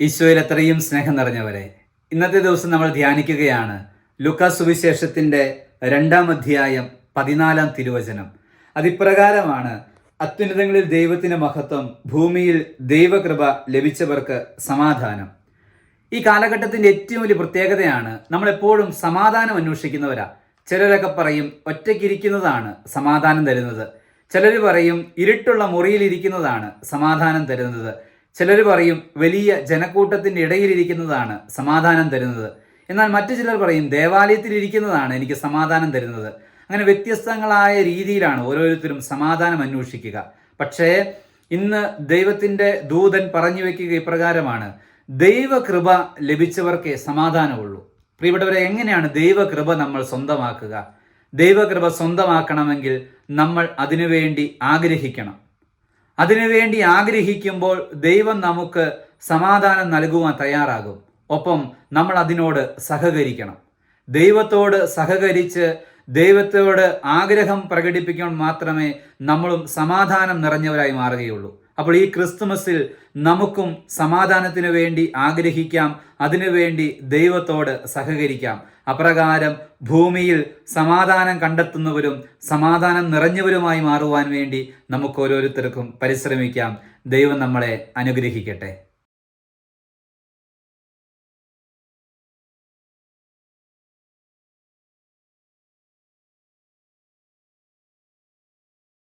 ഈശോയിൽ അത്രയും സ്നേഹം നിറഞ്ഞവരെ ഇന്നത്തെ ദിവസം നമ്മൾ ധ്യാനിക്കുകയാണ് ലുക്ക സുവിശേഷത്തിന്റെ രണ്ടാം അധ്യായം പതിനാലാം തിരുവചനം. അതിപ്രകാരമാണ് അത്യുന്നതങ്ങളിൽ ദൈവത്തിന് മഹത്വം ഭൂമിയിൽ ദൈവകൃപ ലഭിച്ചവർക്ക് സമാധാനം. ഈ കാലഘട്ടത്തിന്റെ ഏറ്റവും വലിയ പ്രത്യേകതയാണ് നമ്മൾ എപ്പോഴും സമാധാനം അന്വേഷിക്കുന്നവരാ. ചിലരൊക്കെ പറയും ഒറ്റയ്ക്കിരിക്കുന്നതാണ് സമാധാനം തരുന്നത്. ചിലർ പറയും ഇരുട്ടുള്ള മുറിയിൽ ഇരിക്കുന്നതാണ് സമാധാനം തരുന്നത്. ചിലർ പറയും വലിയ ജനക്കൂട്ടത്തിന്റെ ഇടയിലിരിക്കുന്നതാണ് സമാധാനം തരുന്നത്. എന്നാൽ മറ്റു ചിലർ പറയും ദേവാലയത്തിൽ ഇരിക്കുന്നതാണ് എനിക്ക് സമാധാനം തരുന്നത്. അങ്ങനെ വ്യത്യസ്തങ്ങളായ രീതിയിലാണ് ഓരോരുത്തരും സമാധാനം അന്വേഷിക്കുക. പക്ഷേ ഇന്ന് ദൈവത്തിന്റെ ദൂതൻ പറഞ്ഞു വയ്ക്കുക ഇപ്രകാരമാണ്. ദൈവകൃപ ലഭിച്ചവർക്കേ സമാധാനമുള്ളൂ. പ്രിയപ്പെട്ടവരെ എങ്ങനെയാണ് ദൈവകൃപ നമ്മൾ സ്വന്തമാക്കുക? ദൈവകൃപ സ്വന്തമാക്കണമെങ്കിൽ നമ്മൾ അതിനുവേണ്ടി ആഗ്രഹിക്കണം. അതിനുവേണ്ടി ആഗ്രഹിക്കുമ്പോൾ ദൈവം നമുക്ക് സമാധാനം നൽകുവാൻ തയ്യാറാകും. ഒപ്പം നമ്മൾ അതിനോട് സഹകരിക്കണം. ദൈവത്തോട് സഹകരിച്ച് ദൈവത്തോട് ആഗ്രഹം പ്രകടിപ്പിക്കാൻ മാത്രമേ നമ്മളും സമാധാനം നിറഞ്ഞവരായി മാറുകയുള്ളൂ. അപ്പോൾ ഈ ക്രിസ്തുമസിൽ നമുക്കും സമാധാനത്തിന് വേണ്ടി ആഗ്രഹിക്കാം. അതിനുവേണ്ടി ദൈവത്തോട് സഹകരിക്കാം. അപ്രകാരം ഭൂമിയിൽ സമാധാനം കണ്ടെത്തുന്നവരും സമാധാനം നിറഞ്ഞവരുമായി മാറുവാൻ വേണ്ടി നമുക്ക് ഓരോരുത്തർക്കും പരിശ്രമിക്കാം. ദൈവം നമ്മളെ അനുഗ്രഹിക്കട്ടെ.